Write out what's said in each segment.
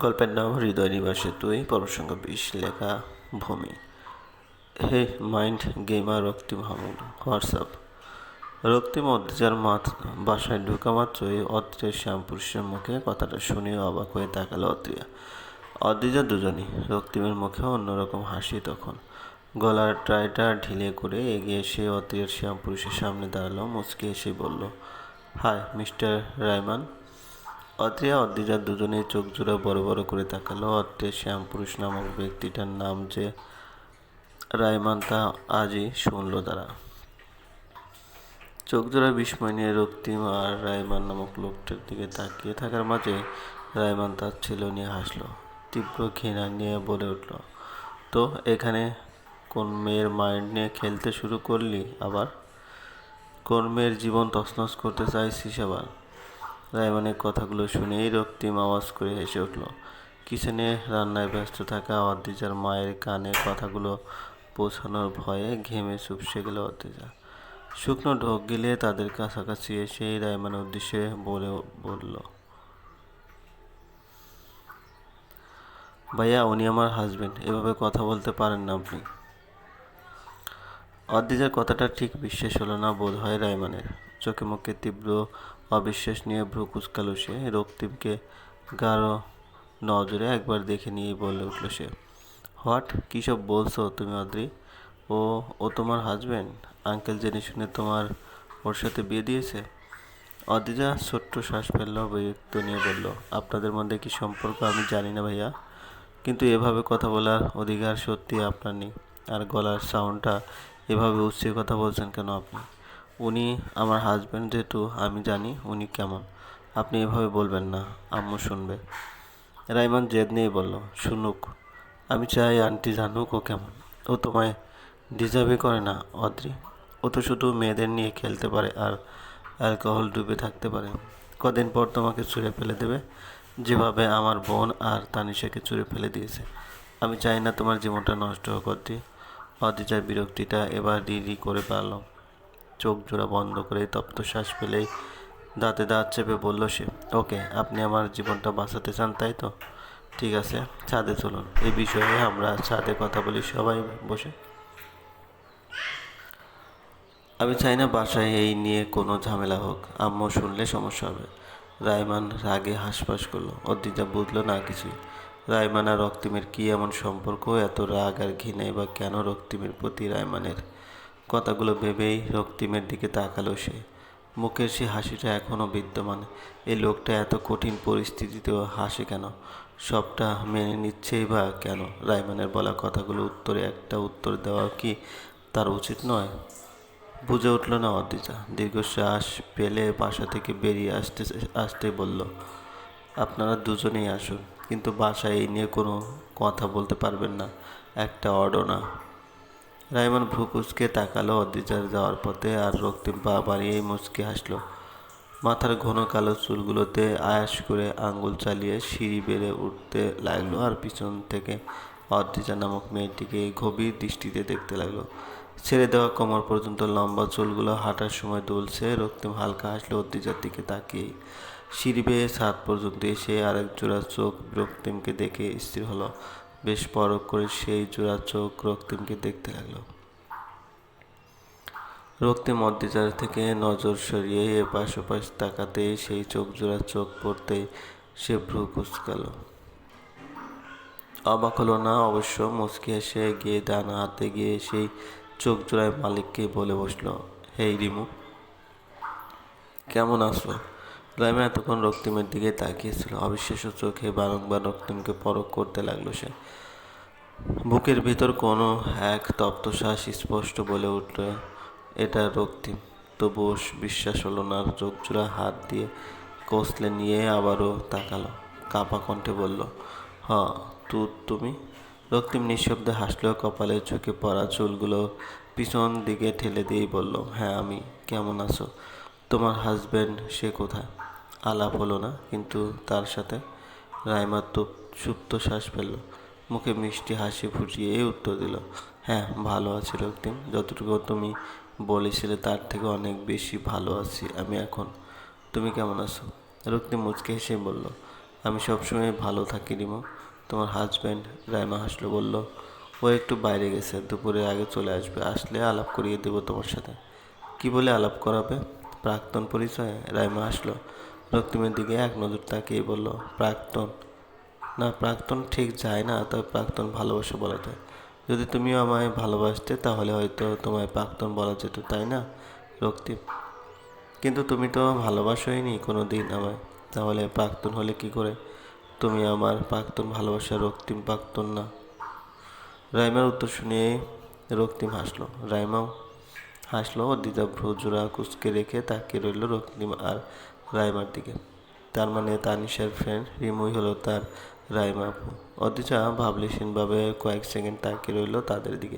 গল্পের নাম হৃদয় নিবাসে তুই, পরসঙ্গ বিশ লেখা ভূমি। হে মাইন্ড গেমার রক্তি মাহমুদ হোয়াটসঅ্যাপ রক্তিম অদ্রিজার মাথ বাসায় ঢোকা মাত্রই অত্রের শ্যামপুরুষের মুখে কথাটা শুনেও অবাক হয়ে তাকালো অদ্রিয়া অদ্রিজা দুজনই, রক্তিমের মুখে অন্যরকম হাসি তখন। গলার ট্রাইটা ঢিলে করে এগিয়ে এসে অত্রিয়ার শ্যামপুরুষের সামনে দাঁড়াল, মুচকে এসে বলল, হাই, মিস্টার রায়মান। অত্রিয়া অদ্রিজা দুজনেই চোখ জোড়া বড় বড় করে তাকালো। অত্রের শ্যামপুরুষ নামক ব্যক্তিটার নাম যে রায়মান তা আজই শুনল তারা। চোখ জোড়া বিস্ময় নিয়ে রক্তিম আর রায়মান নামক লোকটার দিকে তাকিয়ে থাকার মাঝে রায়মান তার ছেলে নিয়ে হাসলো, তীব্র ঘৃণা নিয়ে বলে উঠল, তো এখানে কোন মেয়ের মাইন্ড নিয়ে খেলতে শুরু করলি আবার? কোন মেয়ের জীবন তছনছ করতে চাইছিস আবার? রায়মানের কথাগুলো শুনেই রক্তিম আওয়াজ করে হেসে উঠল। কিচেনে রান্নায় ব্যস্ত থাকা অদ্রিজার মায়ের কানে কথাগুলো পৌঁছানোর ভয়ে ঘেমে চুপসে গেল অদ্রিজা। শুকনো ঢোক গেলে তাদের কাছাকাছি এসেই রায়মানের উদ্দেশ্যে বলে বলল, ভাইয়া, উনি আমার হাজবেন্ড এভাবে কথা বলতে পারেন না আপনি। অদ্রিজার কথাটা ঠিক বিশ্বাস হলো না বোধ হয় রায়মানের চোখে মুখে তীব্র অবিশ্বাস নিয়ে ভ্রু কুচকালো সে। রক্তিমকে গাঢ় নজরে একবার দেখে নিয়েই বলে উঠল সে। হোয়াট? কী সব বলছো তুমি, অদ্রি? ও ও তোমার হাজবেন্ড আঙ্কেল জেনে শুনে তোমার ওর সাথে বিয়ে দিয়েছে? অদ্রিজা ছোট্ট শ্বাস ফেলল, বিরক্ত নিয়ে বলল, আপনাদের মধ্যে কি সম্পর্ক আমি জানি না ভাইয়া। কিন্তু এভাবে কথা বলার অধিকার সত্যি আপনার নেই। আর গলার সাউন্ডটা এভাবে উচ্চে কথা বলছেন কেন আপনি? উনি আমার হাজব্যান্ড যেহেতু, আমি জানি উনি কেমন। আপনি এভাবে বলবেন না, আম্মু শুনবে। রাইমান জেদ নিয়ে বলল, শুনুক, আমি চাই আন্টি জানুক ও কেমন। ও তোমায় ডিজার্ভই করে না, অদ্রি। ও তো শুধু মেয়েদের নিয়ে খেলতে পারে আর অ্যালকোহল ডুবে থাকতে পারে। কদিন পর তোমাকে ছুঁড়ে ফেলে দেবে। যেভাবে আমার বোন আর তানিশাকে ছুঁড়ে ফেলে দিয়েছে। আমি চাই না তোমার জীবনটা নষ্ট হোক, অদ্রি। অদ্রিজার বিরক্তিটা এবার রিরি করে পারল চোখ জোড়া বন্ধ করে তপ্ত শ্বাস ফেলেই দাঁতে দাঁত চেপে বলল, সে, ওকে, আপনি আমার জীবনটা বাঁচাতে চান, তাই তো? ঠিক আছে, ছাদে চলুন, এই বিষয়ে আমরা ছাদে কথা বলি, সবাই বসে। আমি চাই না বাসায় এই নিয়ে কোনো ঝামেলা হোক, আম্মু শুনলে সমস্যা হবে। রায়মান রাগে হাসপাস করল অদ্রিজা বুঝলো না কিছুই। রায়মান আর রক্তিমের কী এমন সম্পর্ক? এত রাগ আর ঘৃণাই বা কেন রক্তিমের প্রতি রায়মানের? কথাগুলো ভেবেই রক্তিমের দিকে তাকালো সে। মুখের সে হাসিটা এখনও বিদ্যমান। এই লোকটা এত কঠিন পরিস্থিতিতেও হাসে কেন? সবটা মেনে নিচ্ছেই বা কেন? রায়মানের বলা কথাগুলো উত্তরে একটা উত্তর দেওয়া কি তার উচিত নয়? বুঝে উঠল না অদ্রিজা দীর্ঘশ্বাস পেলে বাসা থেকে বেরিয়ে আসতে আসতে বলল, আপনারা দুজনেই আসুন। কিন্তু বাসায় এই নিয়ে কোনো কথা বলতে পারবেন না। একটা অর্ডও না। রায়মান ভ্রু কুচকে তাকালো অদ্রিজার যাওয়ার পথে আর রক্তিম পা বাড়িয়েই মুচকে হাসলো। মাথার ঘন কালো চুলগুলোতে আয়াস করে আঙ্গুল চালিয়ে সিঁড়ি বেড়ে উঠতে লাগল আর পিছন থেকে অদ্রিজা নামক মেয়েটিকে গভীর দৃষ্টিতে দেখতে লাগল। ছেড়ে দেওয়া কোমর পর্যন্ত লম্বা চুলগুলো হাঁটার সময় দুলছে। রক্তিম হালকা হাসলো অদ্রিজার দিকে তাকিয়েই। সিঁড়ি বেয়ে ছাদ পর্যন্ত এসে আরেক জোড়া চোখ রক্তিমকে দেখে স্থির হলো। বেশ পরক করে সেই জোড়া চোখ রক্তিমকে দেখতে লাগল। রক্তিম অদ্রিজার থেকে নজর সরিয়ে এপাশ ওপাশ তাকাতে সেই চোখ জোড়া চোখ পড়তে সে ভ্রু কুচকালো। অবাক হলো না অবশ্য মুচকি এসে গিয়ে ডানা হাতে গিয়ে সেই চোখ জোড়ায় মালিককে বলে বসল, হেই রিমু, কেমন আছো? রাইমা এতক্ষণ রক্তিমের দিকে তাকিয়েছিল। অবিশ্বাস্য চোখে বারংবার রক্তিমকে পরক করতে লাগল সে। বুকের ভিতর কোনো এক তপ্ত শ্বাস স্পষ্ট বলে উঠল, এটা রক্তিম। তবুও বিশ্বাস হলো না চোখ জোড়া হাত দিয়ে কষলে নিয়ে আবারও তাকালো। কাপা কণ্ঠে বলল, হ, তু, তুমি? রক্তিম নিঃশব্দে হাসলেও কপালে চোখে পড়া চুলগুলো পিছন দিকে ঠেলে দিয়েই বলল হ্যাঁ আমি। কেমন আছো? তোমার হাজব্যান্ড সে কোথায়? আলাপ হলো না, কিন্তু তার সাথে রাইমা তো সুপ্ত শ্বাস ফেলল। মুখে মিষ্টি হাসি ফুটিয়ে উত্তর দিল হ্যাঁ ভালো আছি রক্তিম। যতটুকু তুমি বলেছিলে তার থেকে অনেক বেশি ভালো আছি আমি এখন। তুমি কেমন আছো? রক্তিম মুচকে হেসে বলল, আমি সবসময় ভালো থাকি রিমো। তোমার হাজব্যান্ড রাইমা হাসলো, বলল, ও একটু বাইরে গেছে, দুপুরে আগে চলে আসবে। আসলে আলাপ করিয়ে দেবো তোমার সাথে। কি বলে আলাপ করাবে? প্রাক্তন পরিচয়ে? রাইমা আসলো রক্তিমের দিকে এক নজর তাকিয়ে বলল, প্রাক্তন। না, প্রাক্তন ঠিক যায় না, তবে প্রাক্তন ভালোবাসা, বলা যায়। যদি তুমিও আমায় ভালোবাসতে, তাহলে হয়তো তোমায় প্রাক্তন বলা যেত, তাই না, রক্তিম? কিন্তু তুমি তো ভালোবাসোই নি কোনো দিন আমায়, তাহলে প্রাক্তন হলে কি করে? তুমি আমার প্রাক্তন ভালোবাসা, রক্তিম প্রাক্তন না। রাইমার উত্তর শুনে রক্তিম হাসলো। রাইমাও? হাসলো ও দিদা ভ্রুজোড়া কুচকে রেখে তাকিয়ে রইল রক্তিম আর রাইমার দিকে। তার মানে তানিশার ফ্রেন্ড রিমুই হলো তার রাইমা আপু। অদিচা ভাবলেশীনভাবে কয়েক সেকেন্ড তাকিয়ে রইল তাদের দিকে।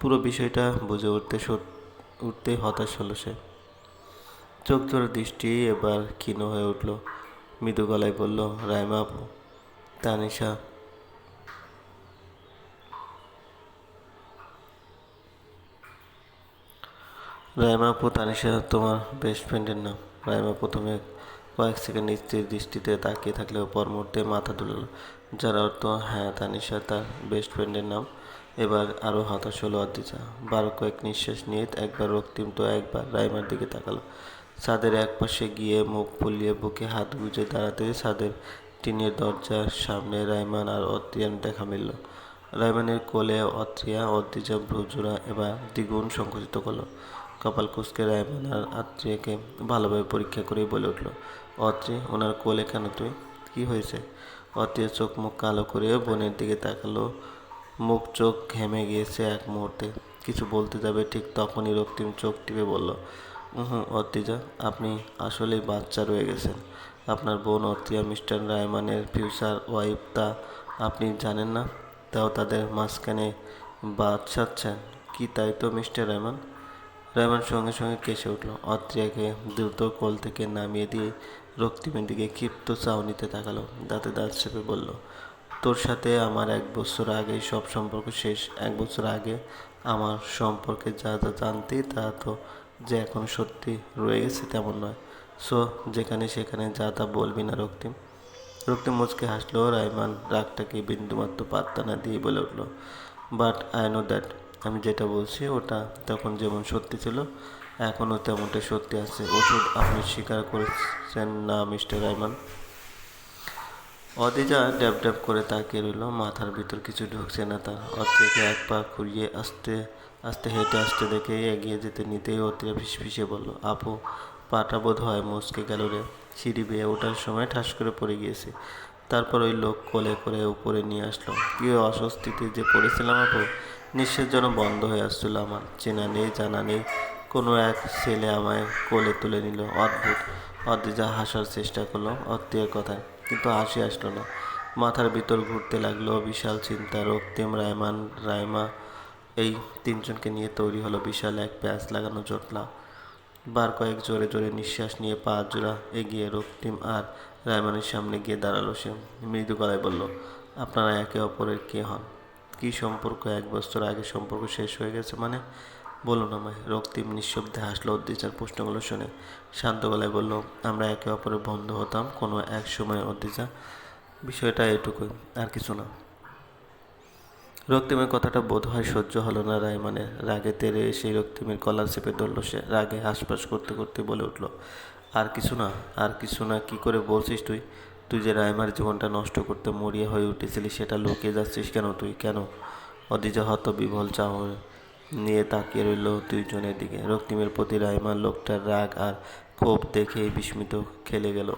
পুরো বিষয়টা বুঝে উঠতে উঠতেই হতাশ হলো সে। চোখ জোড়া দৃষ্টি এবার ক্ষীণ হয়ে উঠল। মৃদু গলায় বলল রাইমা আপু, তানিশা। রাইমা আপু, তানিশা তোমার বেস্ট ফ্রেন্ডের নাম। রাইমা প্রথমে কয়েক সেকেন্ড স্থির দৃষ্টিতে তাকিয়ে থাকলেও পর মুহূর্তে মাথা তুলল যার অর্থ হ্যাঁ তানিশা তার বেস্ট ফ্রেন্ডের নাম। এবার আরও হতাশ হলো অদ্রিজা বারো কয়েক নিঃশ্বাস নিয়ে একবার রক্তিম তো একবার রাইমার দিকে তাকালো। ছাদের এক পাশে গিয়ে মুখ ফুলিয়ে বুকে হাত গুজে দাঁড়াতে ছাদের টিনের দরজার সামনে রাইমান আর অত্রিয়ান দেখা মিলল। রাইমানের কোলে অত্রিয়া অদ্রিজা ভ্রুজোড়া এবার দ্বিগুণ সংকুচিত করল। কপাল কুচকে রায়মান আর আত্রিয়াকে ভালোভাবে পরীক্ষা করেই বলে উঠল, অত্রি, ওনার কোলে কেন তুই? কি হয়েছে? অত্রিয়া চোখ মুখ কালো করে বোনের দিকে তাকালো। মুখ চোখ ঘেমে গিয়েছে এক মুহূর্তে। কিছু বলতে যাবে? ঠিক তখনই রক্তিম চোখ টিপে বলল হুম অত্রিজা, আপনি আসলেই বাচ্চা রয়ে গেছেন। আপনার বোন অত্রিয়া, মিস্টার রায়মানের ফিউচার ওয়াইফ, তা আপনি জানেন না? তাও তাদের মাঝখানে বাচ্চাচ্ছেন কি তাই তো, মিস্টার রায়মান? রায়মান সঙ্গে সঙ্গে কেসে উঠল। অত্রিয়াকে দ্রুত কোল থেকে নামিয়ে দিয়ে রক্তিমের দিকে ক্ষিপ্ত চাউনিতে তাকালো। দাঁতে দাঁত চেপে বলল, তোর সাথে আমার এক বছর আগে সব সম্পর্ক শেষ। এক বছর আগে আমার সম্পর্কে যা যা জানতি তা তো যে এখন সত্যি রয়ে গেছে তেমন নয়। সো, যেখানে সেখানে যা তা বলবি না রক্তিম। রক্তিম মুচকে হাসলো। রায়মান রাগটাকে বিন্দুমাত্র পাত্তা না দিয়ে বলে উঠল বাট আই নো দ্যাট আমি যেটা বলছি, ওটা তখন যেমন সত্যি ছিল, এখনও তেমনটাই সত্যি আছে। ওষুধ আপনি স্বীকার করেছেন না, মিস্টার রায়মান? অদিজা ড্যাব ড্যাব করে তাকিয়ে রইল, মাথার ভিতর কিছু ঢুকছে না তার। অত্রিয়াকে এক পা খুঁড়িয়ে আস্তে আস্তে হেঁটে আসতে দেখে এগিয়ে যেতে নিতেই অত্রিয়া ফিসফিসে বলল, আপু, পাটা বোধ হয় মুচকে গেল রে। সিঁড়ি বেয়ে ওঠার সময় ঠাস করে পড়ে গিয়েছে। তারপর ওই লোক কোলে করে উপরে নিয়ে আসলো। কি অস্বস্তিতে যে পড়েছিলাম আপু নিঃশ্বাস যেন বন্ধ হয়ে আসছিল আমার। চেনা নেই, জানা নেই, কোনো এক ছেলে আমায় কোলে তুলে নিল। অদ্ভুত অদ্রিজা হাসার চেষ্টা করল অত্রিয়ার কথায়, কিন্তু হাসি আসলো না। মাথার ভিতর ঘুরতে লাগল বিশাল চিন্তা রক্তিম রায়মান রায়মা এই তিনজনকে নিয়ে তৈরি হলো বিশাল এক প্যাঁচ লাগানো জটলা বার কয়েক জোরে জোরে নিঃশ্বাস নিয়ে পা জোড়া এগিয়ে রক্তিম আর রায়মানের সামনে গিয়ে দাঁড়াল সে। মৃদু গলায় বলল, আপনারা একে অপরের কে হন? কি সম্পর্ক? এক বছর আগে সম্পর্ক শেষ হয়ে গেছে মানে? বলুন আমায়। রক্তিম নিঃশব্দে হাসলো অদ্রিজার প্রশ্নগুলো শুনে। শান্ত গলায় বলল, আমরা একে অপরের বন্ধু হতাম কোনো এক সময় অদ্রিজা। বিষয়টা এটুকুই, আর কিছু না। রক্তিমের কথাটা বোধ হয় সহ্য হলো না রায়মানের। রাগে তেরে সেই রক্তিমের কলার চেপে ধরল সে। রাগে হাসপাস করতে করতে বলে উঠল, আর কিছু না, আর কিছু না, কি করে বলছিস তুই? তুই যে রায়মার জীবনটা নষ্ট করতে মরিয়া হয়ে উঠেছিলি, সেটা লুকিয়ে যাচ্ছিস কেন তুই? কেন? অদিজা হত বিভল চাহ নিয়ে তাকিয়ে রইল দুইজনের দিকে। রক্তিমের প্রতি রায়মার লোকটার রাগ আর ক্ষোভ দেখেই বিস্মিত খেলে গেল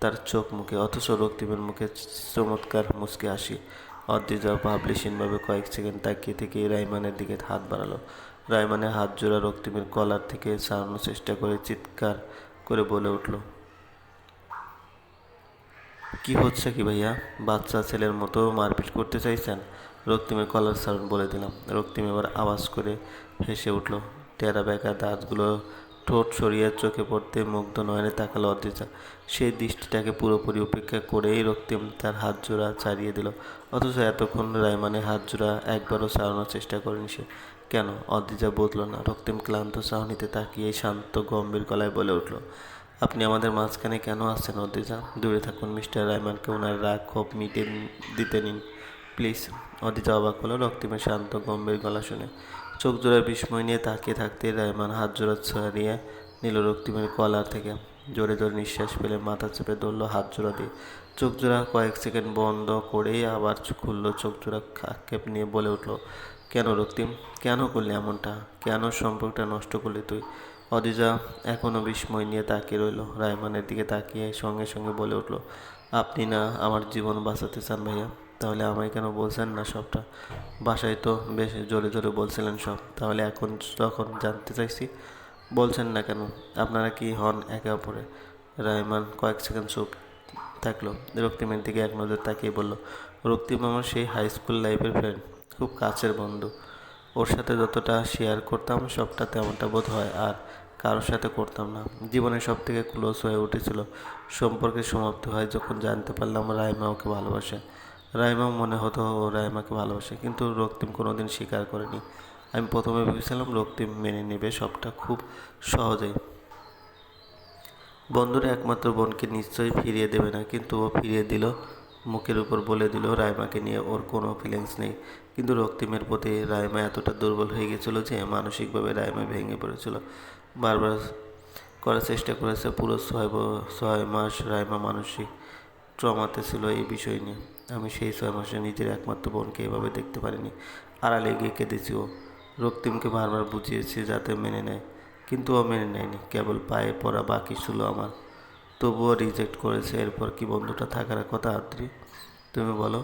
তার চোখ মুখে। অথচ রক্তিমের মুখে চমৎকার মুচকে হাসি। অদ্রিজা ভাবলেশীনভাবে কয়েক সেকেন্ড তাকিয়ে থেকে রাইমানের দিকে হাত বাড়ালো। রাইমানের হাত জোড়া রক্তিমের কলার থেকে ছাড়ানোর চেষ্টা করে চিৎকার করে বলে উঠল কি হচ্ছে কি ভাইয়া? বাচ্চা ছেলের মতো মারপিট করতে চাইছেন? রক্তিমের কলার সারণ বলে দিলাম। রক্তিম এবার আওয়াজ করে হেসে উঠল, টেরা বেঁকা দাঁতগুলো ঠোঁট সরিয়ে চোখে পড়তে মুগ্ধ নয়নে তাকালো অদ্রিজা। সেই দৃষ্টিটাকে পুরোপুরি উপেক্ষা করেই রক্তিম তার হাত জোড়া ছাড়িয়ে দিল। অথচ এতক্ষণ রায়মানের হাত জোড়া একবারও ছাড়ানোর চেষ্টা করেনি সে। কেন? অদ্রিজা বদল না। রক্তিম ক্লান্ত চাহনিতে তাকিয়ে শান্ত গম্ভীর গলায় বলে উঠল আপনি আমাদের মাঝখানে কেন আসছেন? অদিজা দূরে থাকুন, মিস্টার রায়মানকে ওনার রাগ, ক্ষোভ মিটে দিতে নিন। প্লিজ অদিজা অবাক হলো রক্তিমের শান্ত, গম্ভীর গলা শুনে। চোখ জোড়া বিস্ময় নিয়ে তাকিয়ে থাকতে রায়মান হাত জোড়া ছাড়িয়ে নিল রক্তিমের কলার থেকে। জোরে জোরে নিঃশ্বাস ফেলে মাথা চেপে ধরলো হাত জোড়া দিয়ে। চোখ জোড়া কয়েক সেকেন্ড বন্ধ করেই আবার খুললো, চোখ জোড়া আক্ষেপ নিয়ে বলে উঠল, কেন রক্তিম? কেন করলি এমনটা? কেন সম্পর্কটা নষ্ট করলি তুই? অদিজা এখনও বিস্ময় নিয়ে তাকিয়ে রইল। রায়মানের দিকে তাকিয়ে সঙ্গে সঙ্গে বলে উঠল, আপনি না আমার জীবন বাঁচাতে চান ভাইয়া। তাহলে আমায় কেন বলছেন না সবটা? বাসায় তো বেশ জোরে জোরে বলছিলেন সব। তাহলে এখন তখন জানতে চাইছি, বলছেন না কেন? আপনারা কি হন একে অপরে রায়মান কয়েক সেকেন্ড চুপ থাকল। রক্তিমের দিকে এক নজর তাকিয়ে বলল, রক্তিম আমার সেই হাই স্কুল লাইফের ফ্রেন্ড খুব কাছের বন্ধু। ওর সাথে যতটা শেয়ার করতাম, সবটা তেমনটা বোধ হয় আর কারোর সাথে করতাম না। জীবনের সব থেকে ক্লোজ হয়ে উঠেছিল সম্পর্কের সমাপ্তি হয় যখন জানতে পারলাম রাইমা ওকে ভালোবাসে। রাইমা মনে হতো ও রাইমাকে ভালোবাসে, কিন্তু রক্তিম কোনোদিন স্বীকার করেনি। আমি প্রথমে ভেবেছিলাম রক্তিম মেনে নেবে, সবটা খুব সহজেই। বন্ধুরা একমাত্র বোনকে নিশ্চয়ই ফিরিয়ে দেবে না, কিন্তু ও ফিরিয়ে দিল মুখের উপর বলে দিল, রাইমাকে নিয়ে ওর কোনো ফিলিংস নেই। কিন্তু রক্তিমের প্রতি রাইমা এতটা দুর্বল হয়ে গেছিল যে মানসিকভাবে রাইমা ভেঙে পড়েছিল। বারবার করার চেষ্টা করেছে পুরো ছয় ছয় মাস রাইমা মানসিক ট্রমাতে ছিল এই বিষয় নিয়ে। আমি সেই ছয় মাসে নিজের একমাত্র বোনকে এভাবে দেখতে পারিনি। আড়ালে গিয়ে কেঁদেছি ও। রক্তিমকে বারবার বুঝিয়েছি যাতে মেনে নেয়, কিন্তু ও মেনে নেয়নি। কেবল পায়ে পড়া বাকি ছিল আমার। তবুও রিজেক্ট করেছে, এরপর কি বন্ধুটা থাকার কথা আদ্রি তুমি বলো,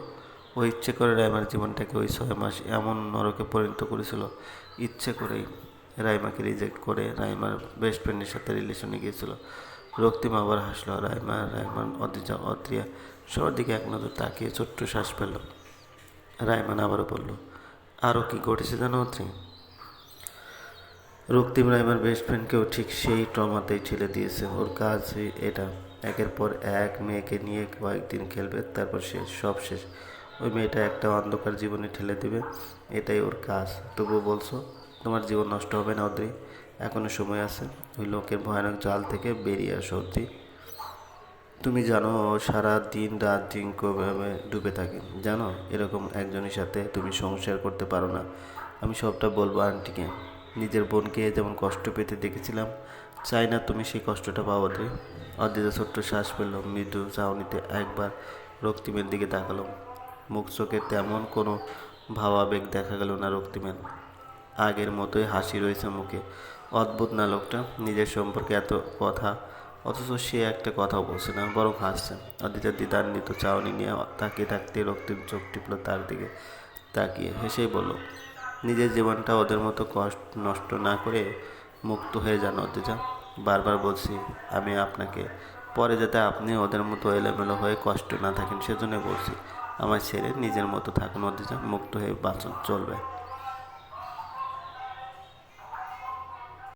ও ইচ্ছে করে রাইমার জীবনটাকে ওই ছয় মাস এমন নরকে পরিণত করেছিল, ইচ্ছে করেই রাইমাকে রিজেক্ট করে রাইমার বেস্ট ফ্রেন্ডের সাথে রিলেশনে গিয়েছিল। রক্তিম আবার হাসলো, রাইমা রাইমান অদিজা অদ্রিয়া সবার দিকে এক নজর তাকিয়ে ছোট্ট শ্বাস পেল রাইমান আবারও বলল আরও কি ঘটেছে জানো অদ্রি রক্তিম রাইমার বেস্ট ফ্রেন্ডকেও ঠিক সেই ট্রমাতেই ঠেলে দিয়েছে। ওর কাজ এটা। একের পর এক মেয়েকে নিয়ে কয়েকদিন খেলবে, তারপর শেষ সব শেষ। ওই মেয়েটা একটা অন্ধকার জীবনে ঠেলে দেবে, এটাই ওর কাজ। তবুও বলছো, তোমার জীবন নষ্ট হবে না অদ্রি। এখনও সময় আছে। ওই লোকের ভয়ানক জাল থেকে বেরিয়ে আসো অদ্রি। তুমি জানো, সারা দিন রাত ড্রিঙ্ক ভাবে ডুবে থাকে। জানো, এরকম একজনের সাথে তুমি সংসার করতে পারো না। আমি সবটা বলব আন্টিকে নিজের বোনকে যেমন কষ্ট পেতে দেখেছিলাম, চাই না তুমি সেই কষ্টটা পাও অদ্রি অদ্রিতা ছোট্ট শ্বাস পেল মৃদু চাউনিতে একবার রক্তিমের দিকে তাকালো। মুখ চোখে তেমন কোনো ভাবাবেগ দেখা গেল না রক্তিমের। আগের মতোই হাসি রয়েছে মুখে। অদ্ভুত না লোকটা, নিজের সম্পর্কে এত কথা, অথচ সে একটা কথাও বলছে না, বরং হাসছে। অদিতা দ্বিধান্বিত চাউনি নিয়ে তাকিয়ে থাকতে রক্তিম চোখ টিপল তার দিকে। তাকিয়ে হেসেই বলল নিজের জীবনটা ওদের মতো কষ্ট, নষ্ট না করে মুক্ত হয়ে যান অদিতা বারবার বলছি, আমি আপনাকে, পরে যাতে আপনি ওদের মতো এলোমেলো হয়ে কষ্ট না থাকেন সেজন্য বলছি, আমার ছেলে নিজের মতো থাকুন অদিতা মুক্ত হয়ে বাঁচন, চলবে।